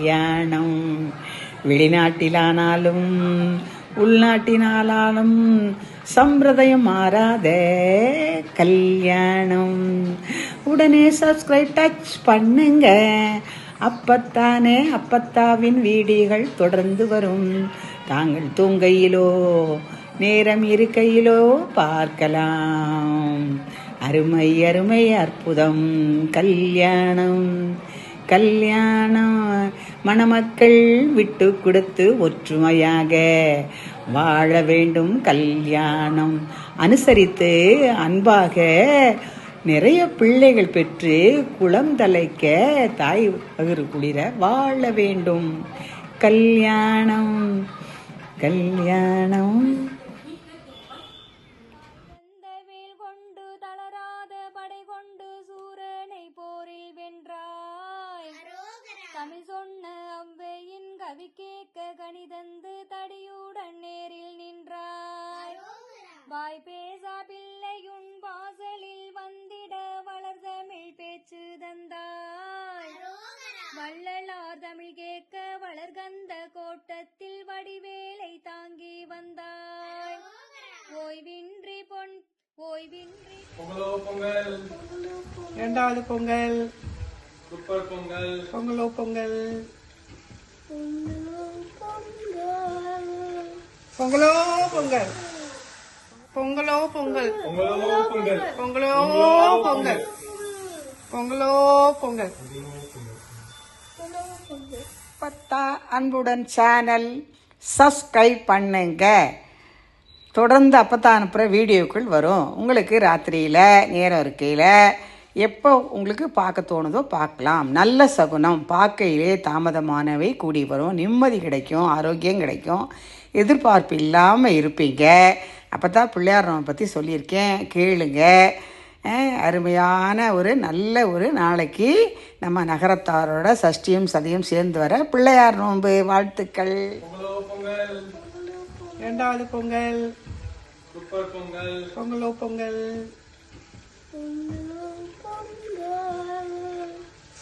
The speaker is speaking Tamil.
கல்யாணம். வெளிநாட்டிலானாலும் உள்நாட்டினாலும் சம்பிரதாயம் மாறாத கல்யாணம். உடனே சப்ஸ்கிரைப் டச் பண்ணுங்க. அப்பத்தானே அப்பத்தாவின் வீடியோகள் தொடர்ந்து வரும். தாங்கள் தூங்கையிலோ நேரம் இருக்கையிலோ பார்க்கலாம். அருமை அருமை அற்புதம். கல்யாணம். கல்யாணம். மணமக்கள் விட்டு கொடுத்து ஒற்றுமையாக வாழ வேண்டும் கல்யாணம். அனுசரித்து அன்பாக நிறைய பிள்ளைகள் பெற்று குளம் தலைக்க தாய் பகிர் குளிர வாழ வேண்டும். கல்யாணம் கல்யாணம். அவ்வையின் கவி கேட்க கணிதந்து தடியுடன் நேரில் நின்றாய். வாய் பேசா பிள்ளையுன் வாசலில் வந்திட வளர்தமிழ் பேச்சு தந்தாய். வள்ளலார் தமிழ் கேட்க வளர்கந்த கோட்டத்தில் வடிவேலை தாங்கி வந்தாய். ஓய்வின்றி பொன் ஓய்வின்றி பொங்கலோ பொங்கல். இரண்டாவது பொங்கல். சூப்பர் பொங்கல் பொங்கலோ பொங்கல் பொங்கலோ பொங்கல் பொங்கலோ பொங்கல் பொங்கலோ பொங்கல் பொங்கலோ பொங்கல் பொங்கலோ பொங்கல் பத்தா அன்புடன் சேனல் சப்ஸ்கிரைப் பண்ணுங்க. தொடர்ந்து அப்போ தான் அனுப்புகிற வீடியோக்கள் வரும். உங்களுக்கு ராத்திரியில் நேரம் இருக்கையில் எப்போ உங்களுக்கு பார்க்க தோணுதோ பார்க்கலாம். நல்ல சகுனம். பார்க்கையிலே தாமதமானவை கூடி வரும். நிம்மதி கிடைக்கும். ஆரோக்கியம் கிடைக்கும். எதிர்பார்ப்பு இல்லாமல் இருப்பீங்க. அப்போ தான் பிள்ளையார் நம்ம பற்றி சொல்லியிருக்கேன். கேளுங்க. அருமையான ஒரு நல்ல ஒரு நாளைக்கு நம்ம நகரத்தாரோட சஷ்டியும் சதியும் சேர்ந்து வர பிள்ளையார் நோன்பு. வாழ்த்துக்கள். இரண்டாவது பொங்கல். பொங்கல். பொங்கலோ பொங்கல்.